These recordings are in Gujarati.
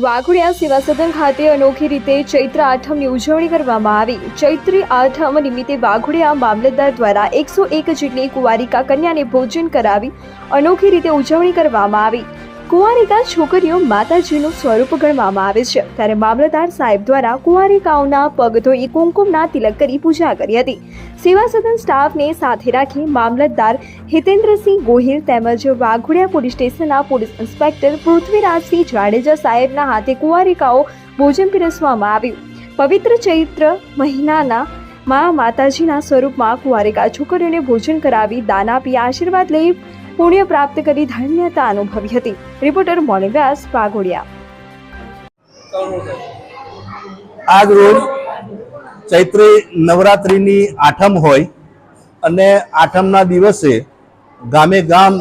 વાઘોડિયા સેવા સદન ખાતે અનોખી રીતે ચૈત્ર આઠમની ઉજવણી કરવામાં આવી. ચૈત્રી આઠમ નિમિત્તે વાઘોડિયા મામલતદાર દ્વારા એકસો એક જેટલી કુંવારિકા કન્યાને ભોજન કરાવી અનોખી રીતે ઉજવણી કરવામાં આવી. કુંવારિકા છોકરીઓ માતાજીનું સ્વરૂપ ગણવામાં આવે છે. ત્યારે મામલતદાર સાહેબ દ્વારા કુંવારિકાઓના પગ ધોઈ કુમકુમના તિલક કરી પૂજા કરી હતી. સેવા સદન સ્ટાફને સાથે રાખી મામલતદાર હિતેન્દ્રસિંહ ગોહિલ તેમજ વાઘોડિયા પોલીસ સ્ટેશનના પોલીસ ઇન્સ્પેક્ટર પૃથ્વીરાજસિંહ જાડેજા સાહેબના હાથે કુંવારિકાઓ ભોજન પીરસવામાં આવ્યું. પવિત્ર ચૈત્ર મહિનાના મા માતાજીના સ્વરૂપમાં કુંવારિકા છોકરીઓને ભોજન કરાવી દાન આપી આશીર્વાદ લઈ પુણ્ય પ્રાપ્ત કરી ધન્યતા અનુભવી હતી. Reporter morning Vyas Waghodia. આજ રોજ ચૈત્રી નવરાત્રિની આઠમ હોય અને આઠમના દિવસે ગામે ગામ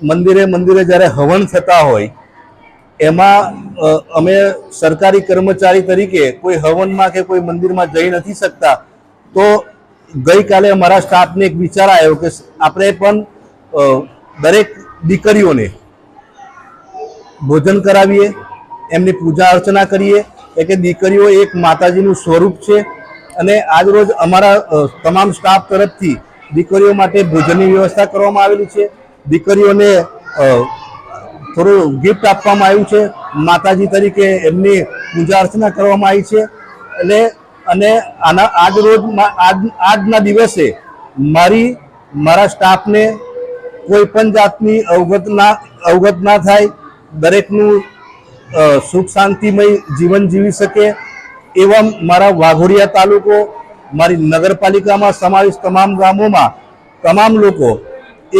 મંદિરે મંદિરે જ્યારે હવન થતા હોય, એમાં અમે સરકારી કર્મચારી તરીકે કોઈ હવનમાં કે કોઈ મંદિરમાં જઈ નથી શકતા. તો ગઈકાલે અમારા સ્ટાફને એક વિચાર આવ્યો કે આપણે પણ દરેક દીકરીઓને ભોજન કરાવીએ, એમની પૂજા અર્ચના કરીએ કે દીકરીઓ એક માતાજીનું સ્વરૂપ છે અને આજરોજ અમારા તમામ સ્ટાફ તરફથી દીકરીઓ માટે ભોજનની વ્યવસ્થા કરવામાં આવેલી છે. દીકરીઓને થોડું ગિફ્ટ આપવામાં આવ્યું છે. માતાજી તરીકે એમની પૂજા અર્ચના કરવામાં આવી છે. એટલે, અને આના, આજ રોજ આજ, આજના દિવસે મારી, મારા સ્ટાફને કોઈ પણ જાતની અવગત ના અવગત ના થાય, દરેકનું સુખ શાંતિમય જીવન જીવી શકે એવા મારા વાઘોડિયા તાલુકો, મારી નગરપાલિકામાં સમાવેશ તમામ ગામોમાં તમામ લોકો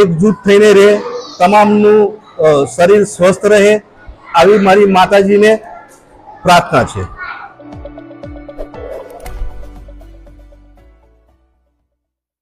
એકજૂથ થઈને રહે, તમામનું શરીર સ્વસ્થ રહે, આવી મારી માતાજીને પ્રાર્થના છે.